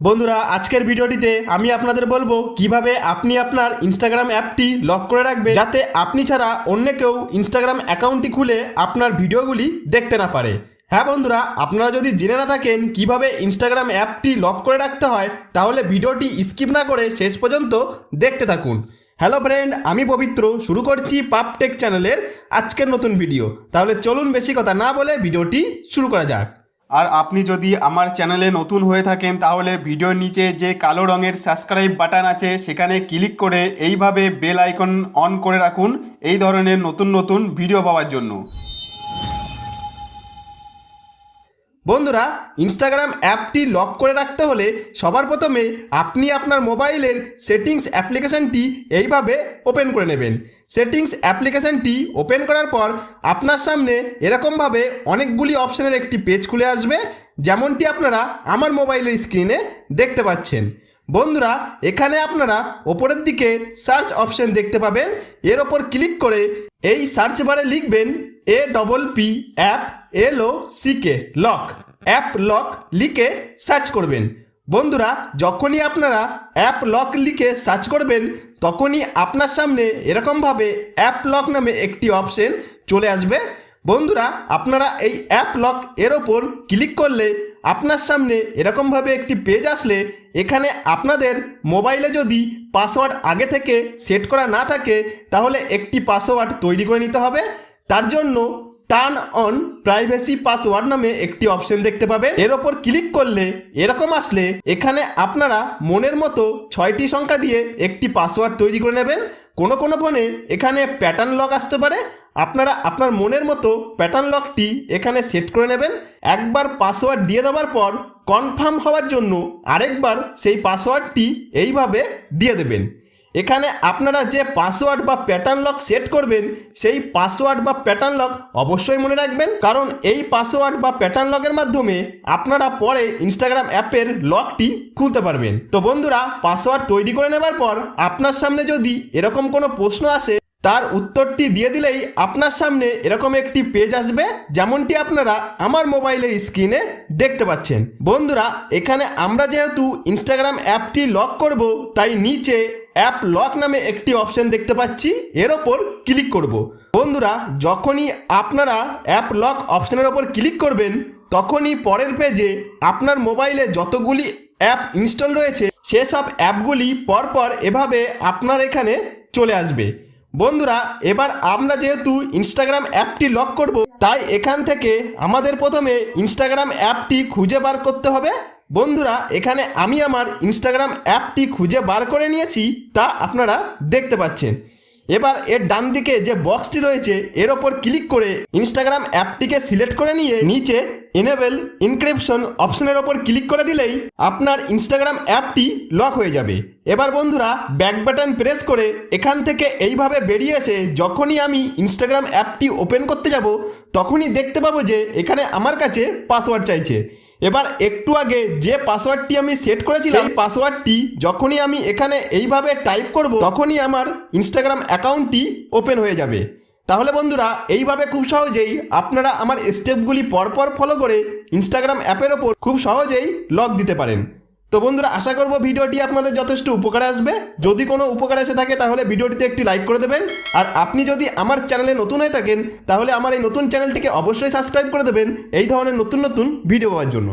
বন্ধুরা, আজকের ভিডিওটিতে আমি আপনাদের বলব কীভাবে আপনি আপনার ইনস্টাগ্রাম অ্যাপটি লক করে রাখবেন যাতে আপনি ছাড়া অন্য কেউ ইনস্টাগ্রাম অ্যাকাউন্টটি খুলে আপনার ভিডিওগুলি দেখতে না পারে। হ্যাঁ বন্ধুরা, আপনারা যদি জেনে না থাকেন কীভাবে ইনস্টাগ্রাম অ্যাপটি লক করে রাখতে হয়, তাহলে ভিডিওটি স্কিপ না করে শেষ পর্যন্ত দেখতে থাকুন। হ্যালো ফ্রেন্ড আমি পবিত্র, শুরু করছি পাপটেক চ্যানেলের আজকের নতুন ভিডিও তাহলে চলুন বেশি কথা না বলে ভিডিওটি শুরু করা যাক। আর আপনি যদি আমার চ্যানেলে নতুন হয়ে থাকেন, তাহলে ভিডিওর নিচে যে কালো রঙের সাবস্ক্রাইব বাটন আছে, সেখানে ক্লিক করে এইভাবে বেল আইকন অন করে রাখুন, এই ধরনের নতুন নতুন ভিডিও পাওয়ার জন্য। বন্ধুরা ইনস্টাগ্রাম অ্যাপটি লক করে রাখতে হলে সবার প্রথমে আপনি আপনার মোবাইলের সেটিংস অ্যাপ্লিকেশনটি এইভাবে ওপেন করে নেবেন। সেটিংস অ্যাপ্লিকেশনটি ওপেন করার পর আপনার সামনে এরকমভাবে অনেকগুলি অপশানের একটি পেজ খুলে আসবে, যেমনটি আপনারা আমার মোবাইলের স্ক্রিনে দেখতে পাচ্ছেন। বন্ধুরা, এখানে আপনারা ওপরের দিকে সার্চ অপশন দেখতে পাবেন। এর ওপর ক্লিক করে এই সার্চ বারে লিখবেন A double P app L O C K lock app lock লিখে সার্চ করবেন। বন্ধুরা, যখনই আপনারা অ্যাপ লক লিখে সার্চ করবেন, তখনই আপনার সামনে এরকমভাবে অ্যাপ লক নামে একটি অপশন চলে আসবে। বন্ধুরা, আপনারা এই অ্যাপ লক এর ওপর ক্লিক করলে আপনার সামনে এরকমভাবে একটি পেজ আসলে, এখানে আপনাদের মোবাইলে যদি পাসওয়ার্ড আগে থেকে সেট করা না থাকে, তাহলে একটি পাসওয়ার্ড তৈরি করে নিতে হবে। তার জন্য টার্ন অন প্রাইভেসি পাসওয়ার্ড নামে একটি অপশন দেখতে পাবেন। এর ওপর ক্লিক করলে এরকম আসলে, এখানে আপনারা মনের মতো ছয়টি সংখ্যা দিয়ে একটি পাসওয়ার্ড তৈরি করে নেবেন। কোনো কোনো ফোনে এখানে প্যাটার্ন লক আসতে পারে আপনারা আপনার মনের মতো প্যাটার্ন লকটি এখানে সেট করে নেবেন। একবার পাসওয়ার্ড দিয়ে দেওয়ার পর কনফার্ম হওয়ার জন্য আরেকবার সেই পাসওয়ার্ডটি এইভাবে দিয়ে দেবেন। এখানে আপনারা যে পাসওয়ার্ড বা প্যাটার্ন লক সেট করবেন, সেই পাসওয়ার্ড বা প্যাটার্ন লক অবশ্যই মনে রাখবেন। কারণ এই পাসওয়ার্ড বা প্যাটার্ন লকের মাধ্যমে আপনারা পরে ইনস্টাগ্রাম অ্যাপের লকটি খুলতে পারবেন। তো বন্ধুরা পাসওয়ার্ড তৈরি করে নেবার পর আপনার সামনে যদি এরকম কোনো প্রশ্ন আসে তার উত্তরটি দিয়ে দিলেই আপনার সামনে এরকম একটি পেজ আসবে, যেমনটি আপনারা আমার মোবাইলের স্ক্রিনে দেখতে পাচ্ছেন। বন্ধুরা, এখানে আমরা যেহেতু ইনস্টাগ্রাম অ্যাপটি লক করব, তাই নিচে অ্যাপ লক নামে একটি অপশন দেখতে পাচ্ছি, এর ওপর ক্লিক করব। বন্ধুরা, যখনই আপনারা অ্যাপ লক অপশনের ওপর ক্লিক করবেন, তখনই পরের পেজে আপনার মোবাইলে যতগুলি অ্যাপ ইনস্টল রয়েছে, সেসব অ্যাপগুলি পরপর এভাবে আপনার এখানে চলে আসবে। বন্ধুরা, এবার আমরা যেহেতু ইনস্টাগ্রাম অ্যাপটি লক করব, তাই এখান থেকে আমাদের প্রথমে ইনস্টাগ্রাম অ্যাপটি খুঁজে বার করতে হবে। বন্ধুরা, এখানে আমি আমার ইনস্টাগ্রাম অ্যাপটি খুঁজে বার করে নিয়েছি, তা আপনারা দেখতে পাচ্ছেন। এবার এর ডান দিকে যে বক্সটি রয়েছে, এর ওপর ক্লিক করে ইনস্টাগ্রাম অ্যাপটিকে সিলেক্ট করে নিয়ে নিচে এনেবেল ইনক্রিপশন অপশনের ওপর ক্লিক করে দিলেই আপনার ইনস্টাগ্রাম অ্যাপটি লক হয়ে যাবে। এবার বন্ধুরা ব্যাক বাটন প্রেস করে এখান থেকে এইভাবে বেরিয়ে এসে যখনই আমি ইনস্টাগ্রাম অ্যাপটি ওপেন করতে যাব, তখনই দেখতে পাবো যে এখানে আমার কাছে পাসওয়ার্ড চাইছে। এবার একটু আগে যে পাসওয়ার্ডটি আমি সেট করেছিলাম সেই পাসওয়ার্ডটি যখনই আমি এখানে এইভাবে টাইপ করব তখনই আমার ইনস্টাগ্রাম অ্যাকাউন্টটি ওপেন হয়ে যাবে। তাহলে বন্ধুরা এইভাবে খুব সহজেই আপনারা আমার স্টেপগুলি পরপর ফলো করে ইনস্টাগ্রাম অ্যাপের ওপর খুব সহজেই লগ দিতে পারেন। তো বন্ধুরা, আশা করব ভিডিওটি আপনাদের যথেষ্ট উপকারে আসবে। যদি কোনো উপকার এসে থাকে, তাহলে ভিডিওটিতে একটি লাইক করে দেবেন। আর আপনি যদি আমার চ্যানেলে নতুন হয়ে থাকেন, তাহলে আমার এই নতুন চ্যানেলটিকে অবশ্যই সাবস্ক্রাইব করে দেবেন, এই ধরনের নতুন নতুন ভিডিও পাওয়ার জন্য।